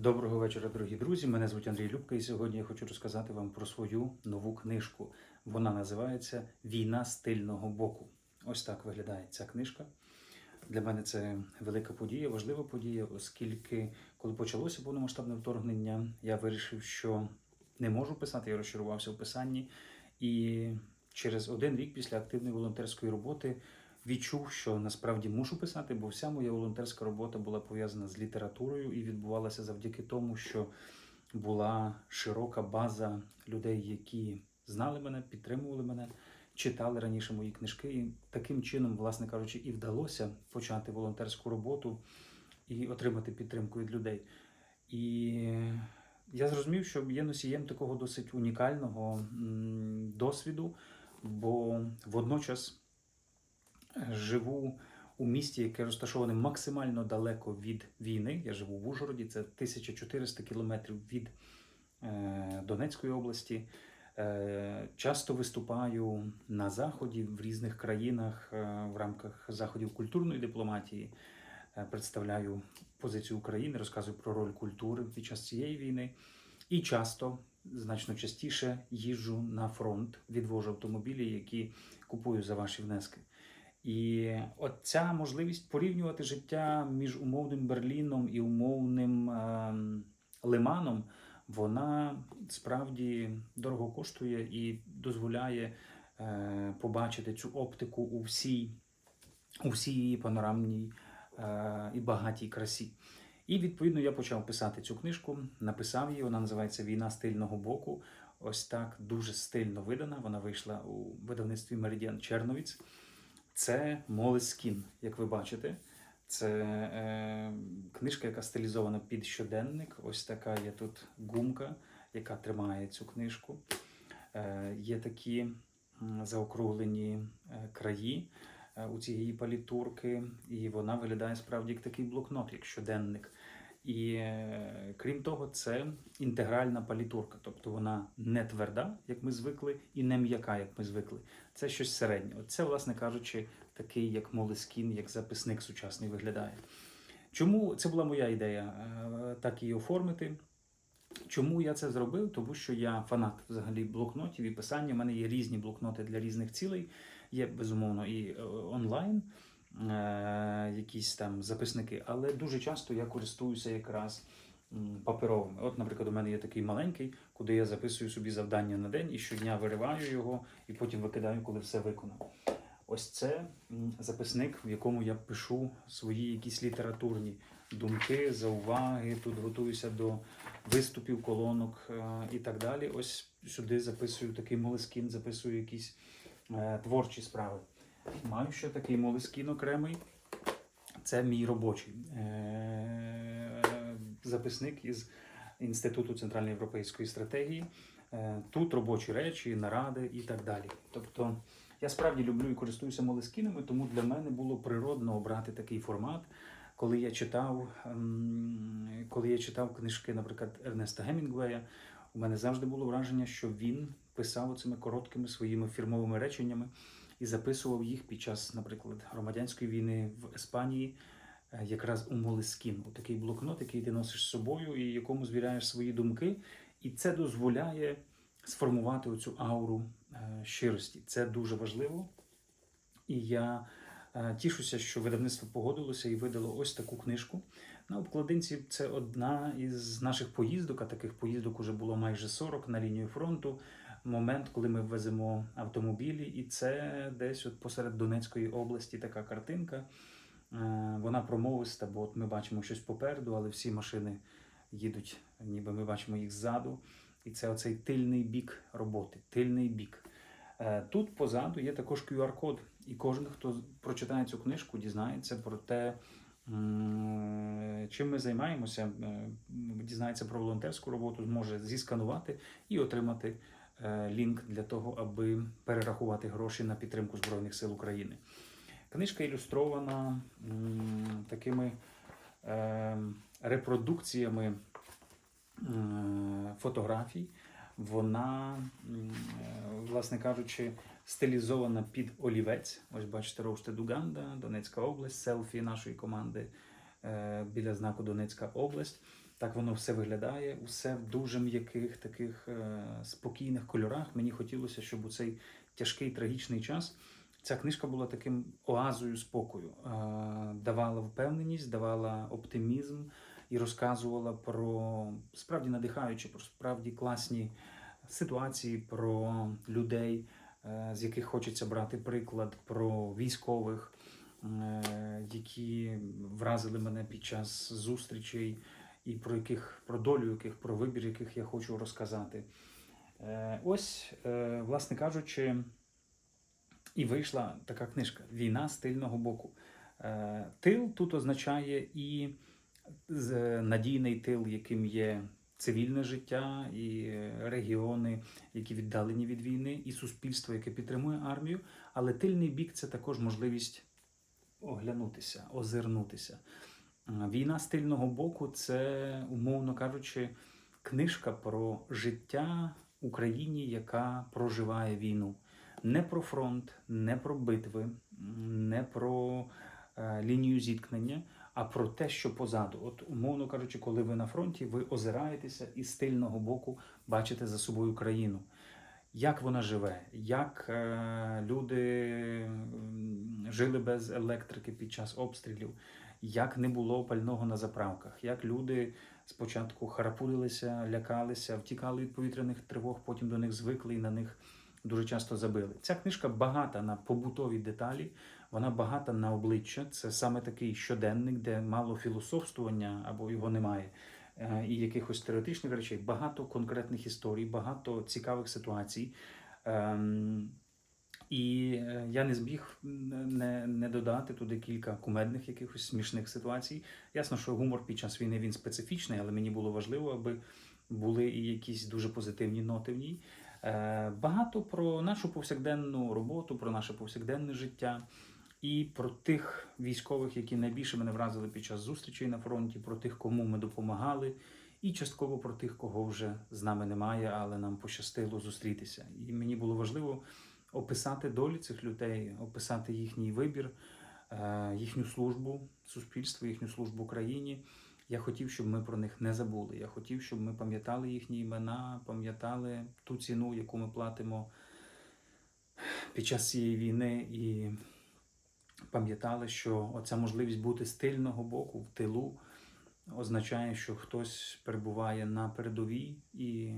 Доброго вечора, дорогі друзі. Мене звуть Андрій Любка, і сьогодні я хочу розказати вам про свою нову книжку. Вона називається Війна з тильного боку. Ось так виглядає ця книжка. Для мене це велика подія, важлива подія, оскільки, коли почалося повномасштабне вторгнення, я вирішив, що не можу писати, я розчарувався в писанні. І через один рік після активної волонтерської роботи відчув, що насправді мушу писати, бо вся моя волонтерська робота була пов'язана з літературою і відбувалася завдяки тому, що була широка база людей, які знали мене, підтримували мене, читали раніше мої книжки. І таким чином, власне кажучи, і вдалося почати волонтерську роботу і отримати підтримку від людей. І я зрозумів, що є носієм такого досить унікального досвіду, бо водночас живу у місті, яке розташоване максимально далеко від війни. Я живу в Ужгороді, це 1400 кілометрів від е, Донецької області. Е, часто виступаю на заході в різних країнах е, в рамках заходів культурної дипломатії. Представляю позицію України, розказую про роль культури під час цієї війни. І часто, значно частіше, їжджу на фронт, відвожу автомобілі, які купую за ваші внески. І от ця можливість порівнювати життя між умовним Берліном і умовним ем, Лиманом, вона справді дорого коштує і дозволяє е, побачити цю оптику у всій, у всій її панорамній е, і багатій красі. І відповідно я почав писати цю книжку, написав її. Вона називається Війна стильного боку. Ось так дуже стильно видана. Вона вийшла у видавництві Меридіан Черновіць. Це Молескін, як ви бачите. Це е, книжка, яка стилізована під щоденник. Ось така є тут гумка, яка тримає цю книжку. Е, є такі заокруглені е, краї е, у цієї палітурки, і вона виглядає справді як такий блокнот, як щоденник. І е, крім того, це інтегральна палітурка, тобто вона не тверда, як ми звикли, і не м'яка, як ми звикли. Це щось середнє. От Це, власне кажучи, такий як молескін, як записник сучасний виглядає. Чому це була моя ідея е, так її оформити? Чому я це зробив? Тому що я фанат взагалі блокнотів і писання. У мене є різні блокноти для різних цілей. Є безумовно і е, онлайн якісь там записники, але дуже часто я користуюся якраз паперовими. От, наприклад, у мене є такий маленький, куди я записую собі завдання на день і щодня вириваю його і потім викидаю, коли все виконав. Ось це записник, в якому я пишу свої якісь літературні думки, зауваги. Тут готуюся до виступів, колонок е, і так далі. Ось сюди записую такий молескін, записую якісь е, творчі справи. Маю ще такий молескін окремий. Це мій робочий е, записник із Інституту центральноєвропейської стратегії. Е, Тут робочі речі, наради і так далі. Тобто я справді люблю і користуюся молескінами, тому для мене було природно обрати такий формат. Коли я читав, ем, коли я читав книжки, наприклад, Ернеста Гемінгвея, у мене завжди було враження, що він писав цими короткими своїми фірмовими реченнями і записував їх під час, наприклад, громадянської війни в Іспанії, е, якраз у Молескін, у такий блокнот, який ти носиш з собою і якому звіряєш свої думки. І це дозволяє сформувати оцю ауру е, щирості. Це дуже важливо. І я е, тішуся, що видавництво погодилося і видало ось таку книжку. На обкладинці це одна із наших поїздок, а таких поїздок уже було майже 40 на лінію фронту. Момент, коли ми веземо автомобілі, і це десь от посеред Донецької області така картинка. Е, Вона промовиста, бо от ми бачимо щось попереду, але всі машини їдуть, ніби ми бачимо їх ззаду. І це оцей тильний бік роботи, тильний бік. Е, Тут позаду є також QR-код, і кожен, хто прочитає цю книжку, дізнається про те, чим ми займаємося, е, дізнається про волонтерську роботу, зможе зісканувати і отримати лінк для того, аби перерахувати гроші на підтримку Збройних сил України. Книжка ілюстрована такими е, репродукціями е, фотографій. Вона, е, власне кажучи, стилізована під олівець. Ось бачите, Роусте Дуганда, Донецька область, селфі нашої команди е, біля знаку Донецька область. Так воно все виглядає, усе в дуже м'яких, таких е, спокійних кольорах. Мені хотілося, щоб у цей тяжкий трагічний час ця книжка була таким оазою спокою, е, давала впевненість, давала оптимізм і розказувала про справді надихаючі, про справді класні ситуації, про людей, е, з яких хочеться брати приклад, про військових, е, які вразили мене під час зустрічей, і про яких про долю яких, про вибір яких я хочу розказати. Е, Ось, е, власне кажучи, і вийшла така книжка Війна з тильного боку. Е, Тил тут означає і надійний тил, яким є цивільне життя, і регіони, які віддалені від війни, і суспільство, яке підтримує армію. Але тильний бік це також можливість оглянутися, озирнутися. Війна з тильного боку це, умовно кажучи, книжка про життя Україні, яка проживає війну. Не про фронт, не про битви, не про е, лінію зіткнення, а про те, що позаду. От, умовно кажучи, коли ви на фронті, ви озираєтеся і з тильного боку бачите за собою країну. Як вона живе, як е, люди жили без електрики під час обстрілів, як не було пального на заправках, як люди спочатку харапудилися, лякалися, втікали від повітряних тривог, потім до них звикли і на них дуже часто забили. Ця книжка багата на побутові деталі, вона багата на обличчя. Це саме такий щоденник, де мало філософствування або його немає. е, І якихось теоретичних речей, багато конкретних історій, багато цікавих ситуацій. І е, я не збіг не, не додати туди кілька кумедних якихось смішних ситуацій. Ясно, що гумор під час війни він специфічний, але мені було важливо, аби були і якісь дуже позитивні ноти в ній. Е, Багато про нашу повсякденну роботу, про наше повсякденне життя і про тих військових, які найбільше мене вразили під час зустрічей на фронті, про тих, кому ми допомагали, і частково про тих, кого вже з нами немає, але нам пощастило зустрітися. І мені було важливо описати долі цих людей, описати їхній вибір, е, їхню службу суспільству, їхню службу країні. Я хотів, щоб ми про них не забули. Я хотів, щоб ми пам'ятали їхні імена, пам'ятали ту ціну, яку ми платимо під час цієї війни, і пам'ятали, що оця можливість бути з тильного боку в тилу означає, що хтось перебуває на передовій і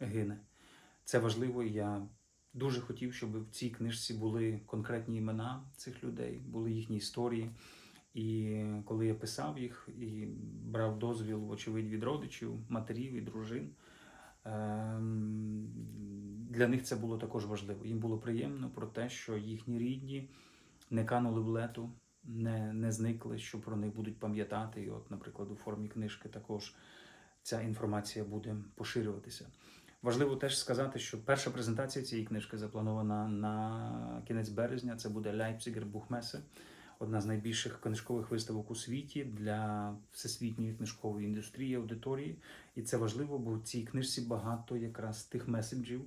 гине. Це важливо. і Я дуже хотів, щоб в цій книжці були конкретні імена цих людей, були їхні історії. І коли я писав їх і брав дозвіл, вочевидь, від родичів, матерів і дружин, ем, для них це було також важливо. Їм було приємно про те, що їхні рідні не канули в лету, не, не зникли, що про них будуть пам'ятати. І, от, наприклад, у формі книжки також ця інформація буде поширюватися. Важливо теж сказати, що перша презентація цієї книжки запланована на кінець березня. Це буде Leipziger Buchmesse, одна з найбільших книжкових виставок у світі для всесвітньої книжкової індустрії, аудиторії. І це важливо, бо в цій книжці багато якраз тих меседжів,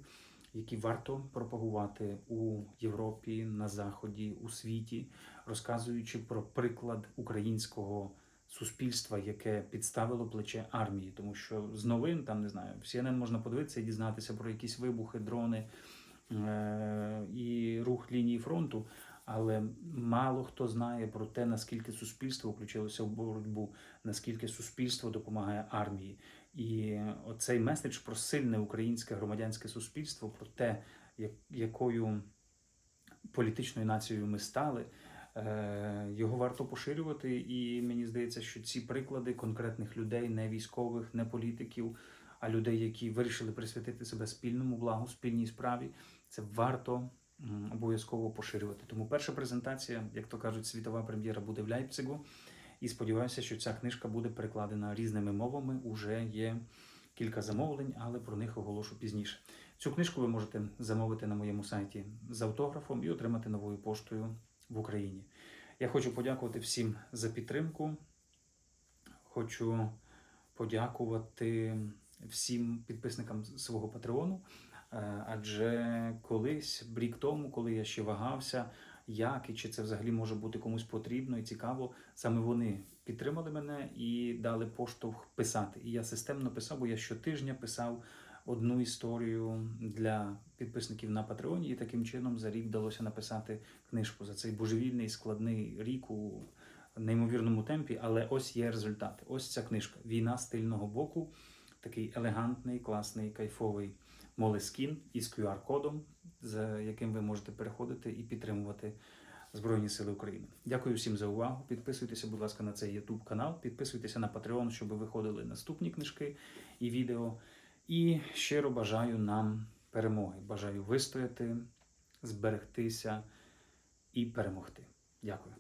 які варто пропагувати у Європі, на Заході, у світі, розказуючи про приклад українського суспільства, яке підставило плече армії, тому що з новин там не знаю, в CNN можна подивитися і дізнатися про якісь вибухи, дрони е- і рух лінії фронту. Але мало хто знає про те, наскільки суспільство включилося в боротьбу, наскільки суспільство допомагає армії. І оцей меседж про сильне українське громадянське суспільство, про те, як- якою політичною нацією ми стали, його варто поширювати. І мені здається, що ці приклади конкретних людей, не військових, не політиків, а людей, які вирішили присвятити себе спільному благу, спільній справі, це варто обов'язково поширювати. Тому перша презентація, як то кажуть, світова прем'єра буде в Ляйпцигу. І сподіваюся, що ця книжка буде перекладена різними мовами. Уже є кілька замовлень, але про них оголошу пізніше. Цю книжку ви можете замовити на моєму сайті з автографом і отримати новою поштою в Україні. Я хочу подякувати всім за підтримку. Хочу подякувати всім підписникам свого патреону. Е, Адже колись, рік тому, коли я ще вагався, як і чи це взагалі може бути комусь потрібно і цікаво. Саме вони підтримали мене і дали поштовх писати. І я системно писав, бо я щотижня писав одну історію для підписників на Патреоні, і таким чином за рік вдалося написати книжку за цей божевільний складний рік у неймовірному темпі. Але ось є результат. Ось ця книжка Війна з тильного боку. Такий елегантний, класний, кайфовий молескін із QR-кодом, за яким ви можете переходити і підтримувати Збройні Сили України. Дякую всім за увагу. Підписуйтеся, будь ласка, на цей YouTube канал, підписуйтеся на Patreon, щоб виходили наступні книжки і відео. І щиро бажаю нам перемоги. Бажаю вистояти, зберегтися і перемогти. Дякую.